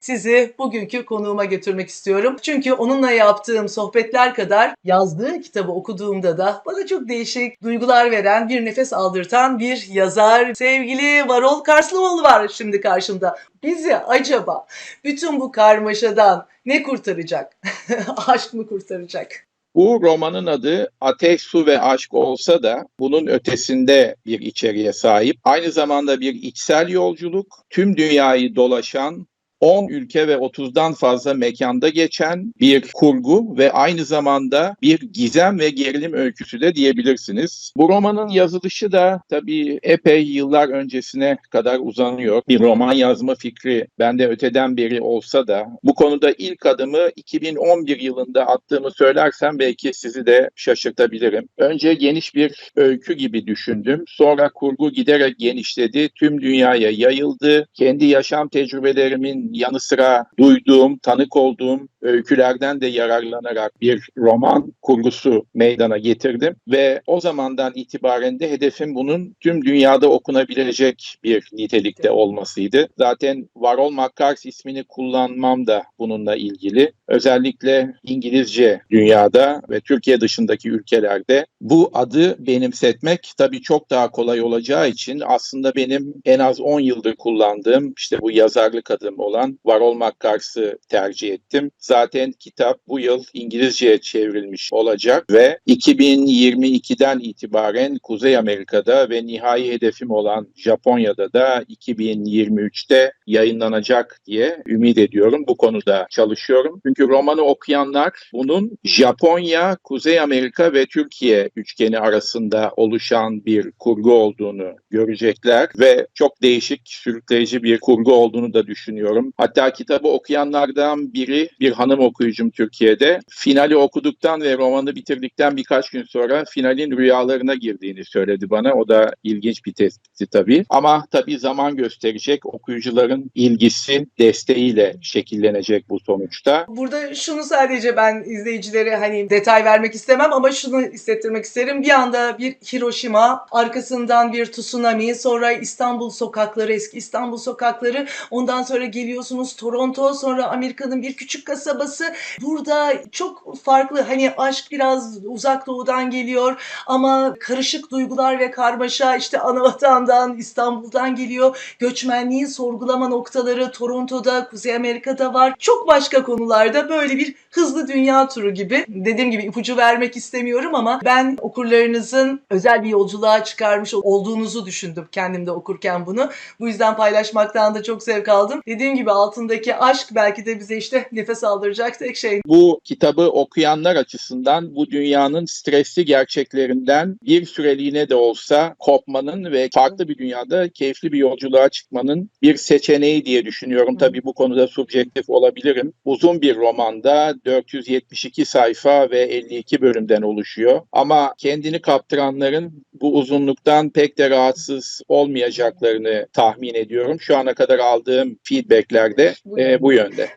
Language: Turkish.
sizi bugünkü konuğuma götürmek istiyorum. Çünkü onunla yaptığım sohbetler kadar yazdığı kitabı okuduğumda da bana çok değişik duygular veren, bir nefes aldırtan bir yazar. Sevgili Varol Karslıoğlu var şimdi karşımda. Bizi acaba bütün bu karmaşadan ne kurtaracak? Aşk mı kurtaracak? Bu romanın adı Ateş, Su ve Aşk olsa da bunun ötesinde bir içeriğe sahip. Aynı zamanda bir içsel yolculuk, tüm dünyayı dolaşan 10 ülke ve 30'dan fazla mekanda geçen bir kurgu ve aynı zamanda bir gizem ve gerilim öyküsü de diyebilirsiniz. Bu romanın yazılışı da tabii epey yıllar öncesine kadar uzanıyor. Bir roman yazma fikri bende öteden beri olsa da bu konuda ilk adımı 2011 yılında attığımı söylersem belki sizi de şaşırtabilirim. Önce geniş bir öykü gibi düşündüm. Sonra kurgu giderek genişledi. Tüm dünyaya yayıldı. Kendi yaşam tecrübelerimin yanı sıra duyduğum, tanık olduğum öykülerden de yararlanarak bir roman kurgusu meydana getirdim ve o zamandan itibaren de hedefim bunun tüm dünyada okunabilecek bir nitelikte olmasıydı. Zaten Varol Makkars ismini kullanmam da bununla ilgili. Özellikle İngilizce dünyada ve Türkiye dışındaki ülkelerde bu adı benimsetmek tabii çok daha kolay olacağı için aslında benim en az 10 yıldır kullandığım işte bu yazarlık adım olan Varol Makkars'ı tercih ettim. Zaten kitap bu yıl İngilizceye çevrilmiş olacak ve 2022'den itibaren Kuzey Amerika'da ve nihai hedefim olan Japonya'da da 2023'te yayınlanacak diye ümit ediyorum. Bu konuda çalışıyorum. Çünkü romanı okuyanlar bunun Japonya, Kuzey Amerika ve Türkiye üçgeni arasında oluşan bir kurgu olduğunu görecekler ve çok değişik, sürükleyici bir kurgu olduğunu da düşünüyorum. Hatta kitabı okuyanlardan biri bir hanım okuyucum Türkiye'de. Finali okuduktan ve romanı bitirdikten birkaç gün sonra finalin rüyalarına girdiğini söyledi bana. O da ilginç bir tespitti tabii. Ama tabii zaman gösterecek okuyucuların ilgisi, desteğiyle şekillenecek bu sonuçta. Burada şunu sadece ben izleyicilere hani detay vermek istemem ama şunu hissettirmek isterim. Bir anda bir Hiroşima, arkasından bir tsunami, sonra İstanbul sokakları, eski İstanbul sokakları. Ondan sonra geliyorsunuz Toronto, sonra Amerika'nın bir küçük kasabası. Burada çok farklı hani aşk biraz uzak doğudan geliyor ama karışık duygular ve karmaşa işte Anavatan'dan, İstanbul'dan geliyor. Göçmenliğin sorgulama noktaları Toronto'da, Kuzey Amerika'da var. Çok başka konularda böyle bir hızlı dünya turu gibi. Dediğim gibi ipucu vermek istemiyorum ama ben okurlarınızın özel bir yolculuğa çıkarmış olduğunuzu düşündüm kendimde okurken bunu. Bu yüzden paylaşmaktan da çok zevk aldım. Dediğim gibi altındaki aşk belki de bize işte nefes aldıracak tek şey. Bu kitabı okuyanlar açısından bu dünyanın stresli gerçeklerinden bir süreliğine de olsa kopmanın ve farklı bir dünyada keyifli bir yolculuğa çıkmanın bir seçeneği diye düşünüyorum. Tabii bu konuda subjektif olabilirim. Uzun bir romanda 472 sayfa ve 52 bölümden oluşuyor. Ama kendini kaptıranların bu uzunluktan pek de rahatsız olmayacaklarını tahmin ediyorum. Şu ana kadar aldığım feedbacklerde e, bu yönde.